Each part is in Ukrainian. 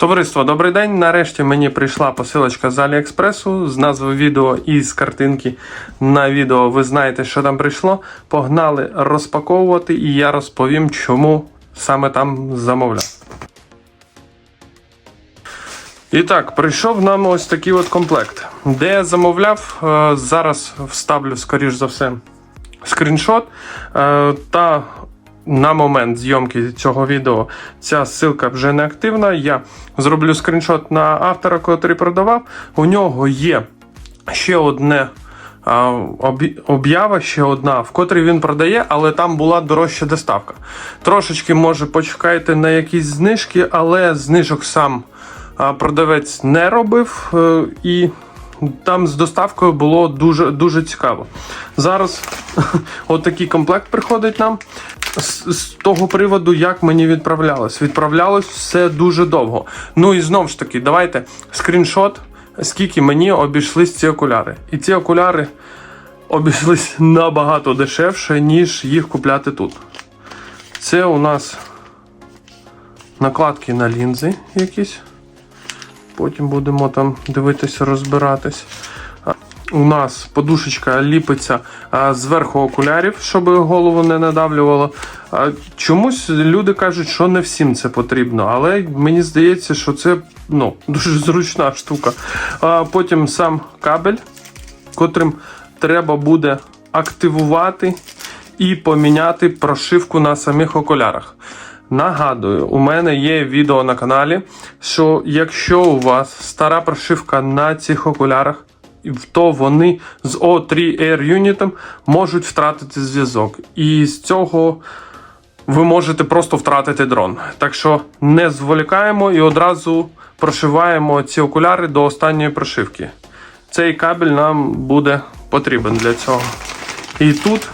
Товариство, добрий день. Нарешті мені прийшла посилочка з Аліекспресу з назвою відео і з картинки на відео. Ви знаєте, що там прийшло. Погнали розпаковувати, і я розповім, чому саме там замовляв. І так, прийшов нам ось такий от комплект. Де я замовляв, е, зараз вставлю, скоріш за все, скріншот. Е, Та на момент зйомки цього відео ця ссылка вже не активна. Я зроблю скріншот на автора, котрий продавав. У нього є ще одне. Об'ява ще одна, в котрій він продає, але там була дорожча доставка. Трошечки, може, почекайте на якісь знижки, але знижок сам продавець не робив. е, І там з доставкою було дуже дуже цікаво. Зараз отакий комплект приходить нам. З, з того приводу, як мені відправлялось. Відправлялось все дуже довго. Ну і знову ж таки, давайте скріншот, скільки мені обійшлись ці окуляри. І ці окуляри обійшлись набагато дешевше, ніж їх купляти тут. Це у нас накладки на лінзи якісь. Потім будемо там дивитися, розбиратись. У нас подушечка ліпиться зверху окулярів, щоб голову не надавлювало. Чомусь люди кажуть, що не всім це потрібно, але мені здається, що це ну, дуже зручна штука. Потім сам кабель, котрим треба буде активувати і поміняти прошивку на самих окулярах. Нагадую, у мене є відео на каналі, що якщо у вас стара прошивка на цих окулярах, то вони з O3 Air Unit можуть втратити зв'язок. І з цього ви можете просто втратити дрон. Так що не зволікаємо і одразу прошиваємо ці окуляри до останньої прошивки. Цей кабель нам буде потрібен для цього. І тут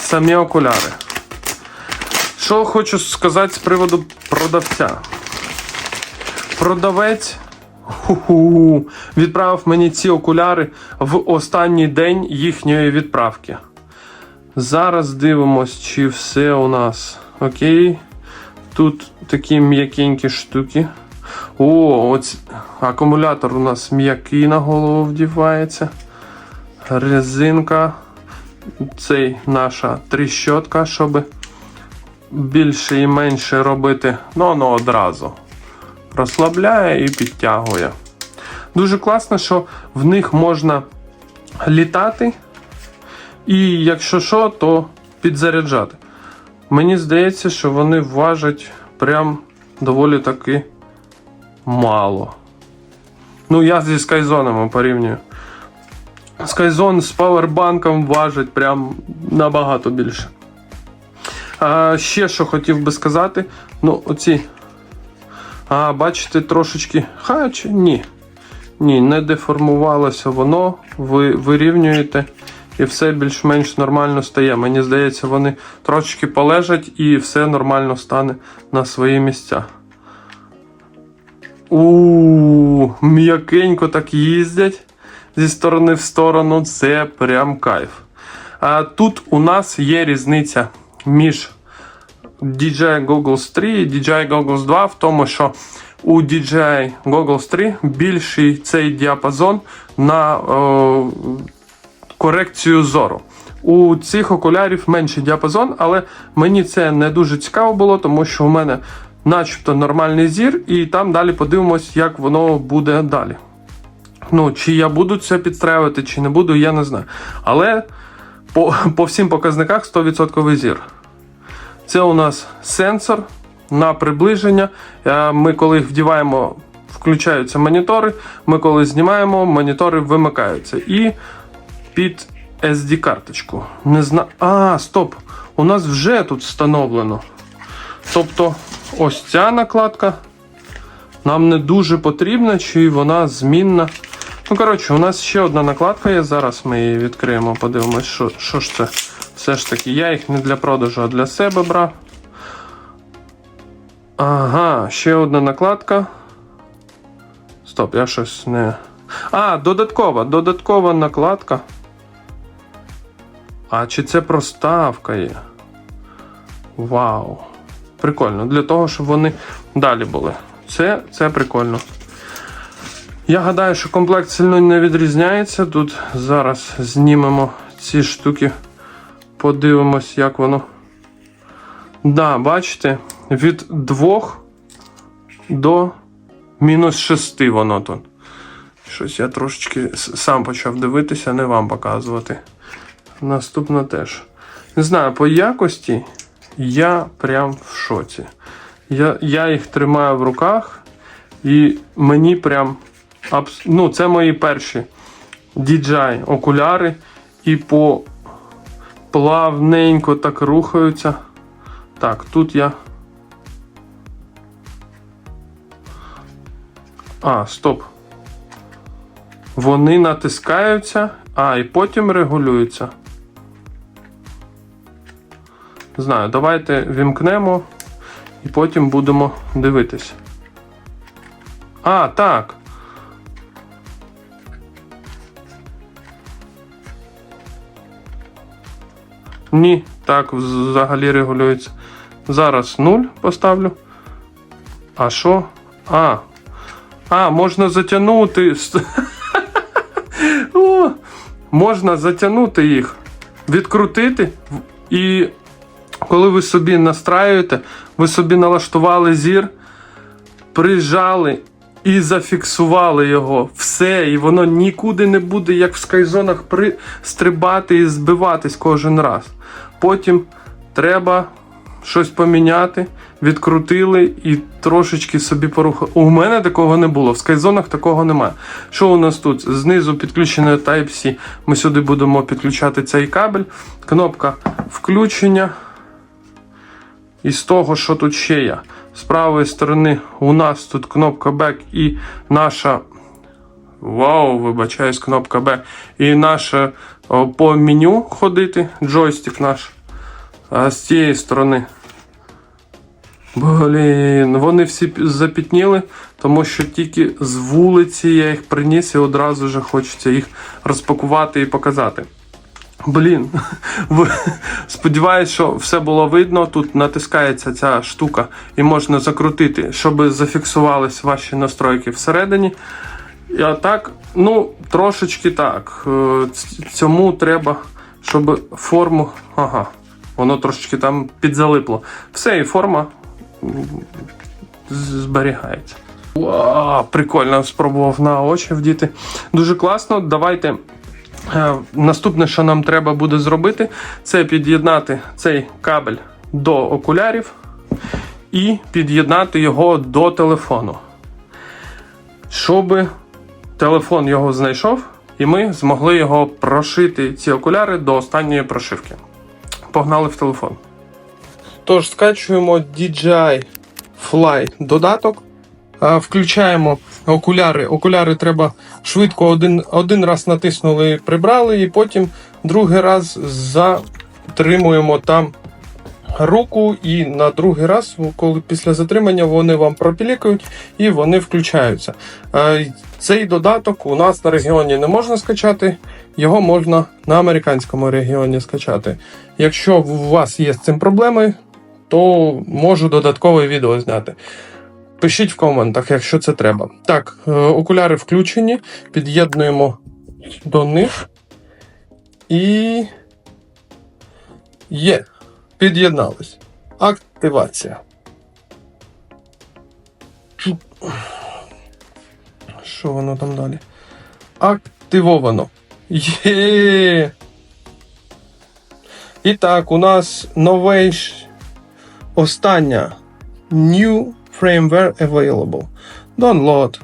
самі окуляри. Що хочу сказати з приводу продавця. Продавець ху-ху, відправив мені ці окуляри в останній день їхньої відправки. Зараз дивимось, чи все у нас окей. Тут такі м'якенькі штуки. О, ось акумулятор у нас м'який на голову вдівається. Резинка. Цей наша тріщотка, щоб більше і менше робити, ну воно одразу розслабляє і підтягує. Дуже класно, що в них можна літати, і якщо що, то підзаряджати. Мені здається, що вони важать прям доволі таки мало. Ну, я зі скайзонами порівнюю. Скайзон з павербанком важить прям набагато більше. А, ще що хотів би сказати, ну, оці. А, бачите, трошечки. Ха, ні. Ні, не деформувалося воно. Ви вирівнюєте і все більш-менш нормально стає. Мені здається, вони трошечки полежать і все нормально стане на свої місця. У м'якенько так їздять зі сторони в сторону. Це прям кайф. А тут у нас є різниця між DJI Goggles 3 і DJI Goggles 2 в тому, що у DJI Goggles 3 більший цей діапазон на о, корекцію зору. У цих окулярів менший діапазон, але мені це не дуже цікаво було, тому що у мене начебто нормальний зір, і там далі подивимось, як воно буде далі. Ну, чи я буду це підстраювати, чи не буду, я не знаю. Але по, по всім показниках 100% зір. Це у нас сенсор на приближення. Е, Ми коли вдіваємо, включаються монітори. Ми коли знімаємо, монітори вимикаються. І під SD-карточку. Не зна... А, стоп! У нас вже тут встановлено. Тобто, ось ця накладка нам не дуже потрібна, чи вона змінна. Ну, коротше, у нас ще одна накладка є. Зараз ми її відкриємо, подивимось, що, що ж це. Все ж таки, я їх не для продажу, а для себе брав. Ага, ще одна накладка. Стоп, я щось не. А, додаткова, додаткова накладка. А чи це проставка є? Вау. Прикольно. Для того, щоб вони далі були. Це, це прикольно. Я гадаю, що комплект сильно не відрізняється. Тут зараз знімемо ці штуки, подивимось, як воно. Да, бачите, від 2 до мінус 6 воно тут. Щось я трошечки сам почав дивитися, не вам показувати. Наступно теж. Не знаю, по якості я прям в шоці. Я, я їх тримаю в руках, і мені прям. Ну, це мої перші DJI окуляри, і по плавненько так рухаються. Так, тут я. А, стоп. Вони натискаються, а, і потім регулюються. Знаю, давайте вімкнемо і потім будемо дивитись. А, так. Ні, так взагалі регулюється. Зараз 0 поставлю. А що? А. А, можна затягнути. Можна затягнути їх, відкрутити, і коли ви собі настраюєте, ви собі налаштували зір, прижали і зафіксували його. Все, і воно нікуди не буде, як в скайзонах, при... стрибати і збиватись кожен раз. Потім треба щось поміняти, відкрутили і трошечки собі порухали. У мене такого не було. В скайзонах такого немає. Що у нас тут? Знизу підключене Type-C. Ми сюди будемо підключати цей кабель. Кнопка включення. І з того, що тут ще є. З правої сторони у нас тут кнопка Back і наша. Вау, вибачаюсь, кнопка Б. І наша по меню ходити, джойстик наш. А з цієї сторони. Блін, вони всі запітніли, тому що тільки з вулиці я їх приніс і одразу вже хочеться їх розпакувати і показати. Блін, сподіваюсь, що все було видно. Тут натискається ця штука і можна закрутити, щоб зафіксувались ваші настройки всередині. А так, ну, трошечки так. Е, Цьому треба, щоб форму. Ага, воно трошечки там підзалипло. Все, і форма зберігається. Вау, прикольно спробував на очі вдіти. Дуже класно. Давайте. Е, Наступне, що нам треба буде зробити, це під'єднати цей кабель до окулярів і під'єднати його до телефону. Щоб телефон його знайшов, і ми змогли його прошити, ці окуляри, до останньої прошивки. Погнали в телефон. Тож, скачуємо DJI Fly додаток. Включаємо окуляри. Окуляри треба швидко один, один раз натиснули, прибрали, і потім другий раз затримуємо там руку, і на другий раз, коли після затримання вони вам пропілікають і вони включаються. Цей додаток у нас на регіоні не можна скачати, його можна на американському регіоні скачати. Якщо у вас є з цим проблеми, то можу додаткове відео зняти. Пишіть в коментах, якщо це треба. Так, е, окуляри включені, під'єднуємо до них. І. Є. Під'єднались. Активація. Що воно там далі? Активовано. Є. І так, у нас новейш остання New firmware available. Download.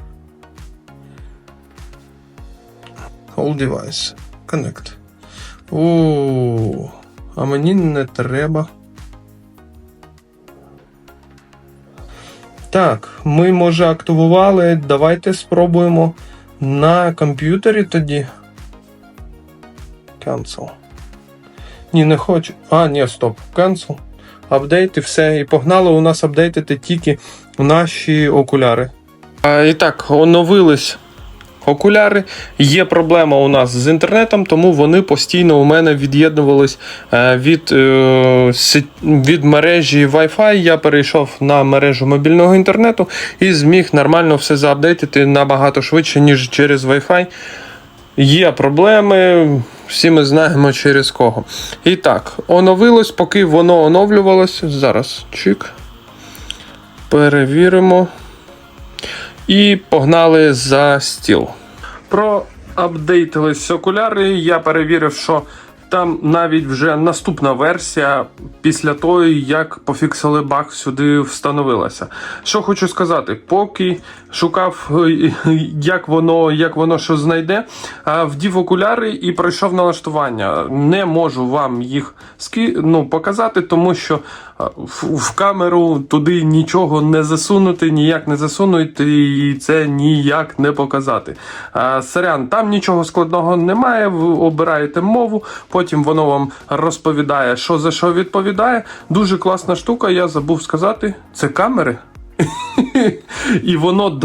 Whole device. Connect. О, а мені не треба. Так, ми може активували. Давайте спробуємо на комп'ютері тоді. Cancel. Ні, не хочу. А, ні, стоп. Cancel. Апдейт і все. І погнали у нас апдейтити тільки наші окуляри. І так, оновились окуляри. Є проблема у нас з інтернетом, тому вони постійно у мене від'єднувались е, від, е, від мережі Wi-Fi. Я перейшов на мережу мобільного інтернету і зміг нормально все заапдейтити набагато швидше, ніж через Wi-Fi. Є проблеми, всі ми знаємо через кого. І так, оновилось, поки воно оновлювалось. Зараз чик. Перевіримо. І погнали за стіл. Про апдейтились окуляри. Я перевірив, що там навіть вже наступна версія після тої, як пофіксили баг сюди встановилася. Що хочу сказати, поки шукав, е, як воно, як воно що знайде, вдів окуляри і пройшов налаштування. Не можу вам їх ну, показати, тому що в, камеру туди нічого не засунути, ніяк не засунути, і це ніяк не показати. Сорян, там нічого складного немає. Ви обираєте мову, потім воно вам розповідає, що за що відповідає. Дуже класна штука, я забув сказати. Це камери. І воно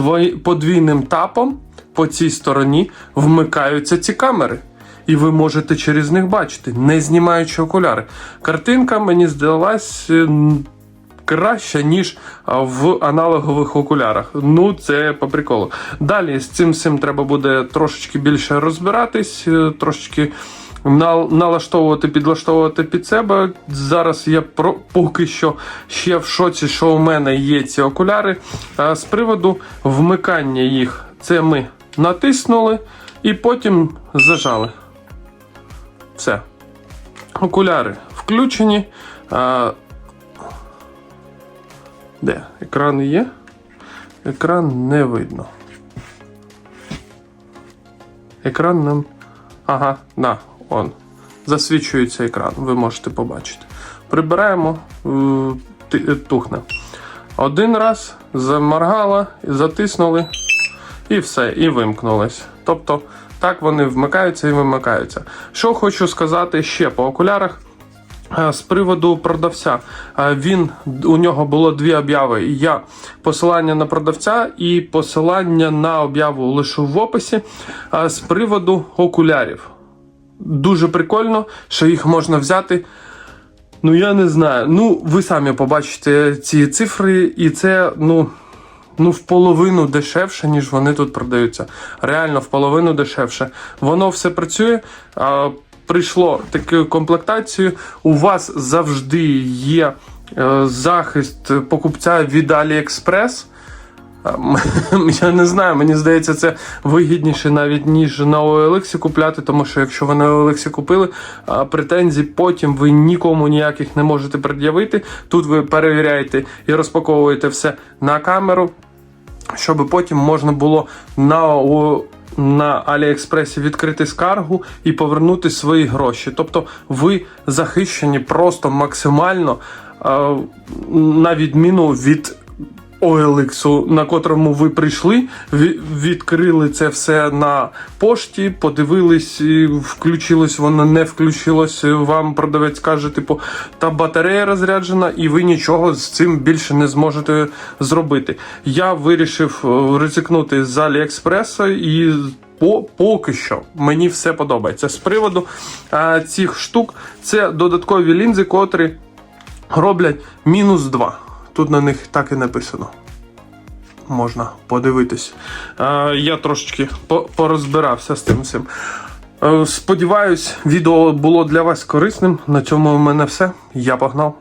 подвійним тапом по цій стороні вмикаються ці камери. І ви можете через них бачити, не знімаючи окуляри. Картинка мені здалась е, краща, ніж в аналогових окулярах. Ну, це по приколу. Далі з цим всім треба буде трошечки більше розбиратись, е, трошечки налаштовувати, підлаштовувати під себе. Зараз я про поки що ще в шоці, що у мене є ці окуляри. А з приводу вмикання їх, це ми натиснули і потім зажали. Все. Окуляри включені. А, де? Екран є? Екран не видно. Екран нам. Ага, на, он. Засвічується екран, ви можете побачити. Прибираємо, е, е, тухне. Один раз заморгала, затиснули, і все, і вимкнулись. Тобто, так вони вмикаються і вимикаються. Що хочу сказати ще по окулярах. Е, З приводу продавця, Е, він у нього було дві обяви. Я посилання на продавця і посилання на об'яву лишу в описі. Е, З приводу окулярів. Дуже прикольно, що їх можна взяти. Ну, я не знаю. Ну, ви самі побачите ці цифри, і це, ну. Ну, в половину дешевше, ніж вони тут продаються. Реально в половину дешевше. Воно все працює. А, прийшло таку комплектацію. У вас завжди є е, захист покупця від AliExpress. А, м- Я не знаю, мені здається, це вигідніше навіть ніж на OLX купляти, тому що якщо ви на OLX купили, претензій потім ви нікому ніяких не можете пред'явити. Тут ви перевіряєте і розпаковуєте все на камеру, щоб потім можна було на, на Аліекспресі відкрити скаргу і повернути свої гроші. Тобто ви захищені просто максимально, на відміну від OLX, на котрому ви прийшли, відкрили це все на пошті, подивились, включилось воно, не включилось. Вам продавець каже, типу, та батарея розряджена, і ви нічого з цим більше не зможете зробити. Я вирішив е, ризикнути з Аліекспреса і. По, поки що мені все подобається. З приводу а, цих штук, це додаткові лінзи, котрі роблять мінус 2. Тут на них так і написано. Можна подивитись. Е, я трошечки порозбирався з тим всім. Е, сподіваюсь, відео було для вас корисним. На цьому в мене все. Я погнав.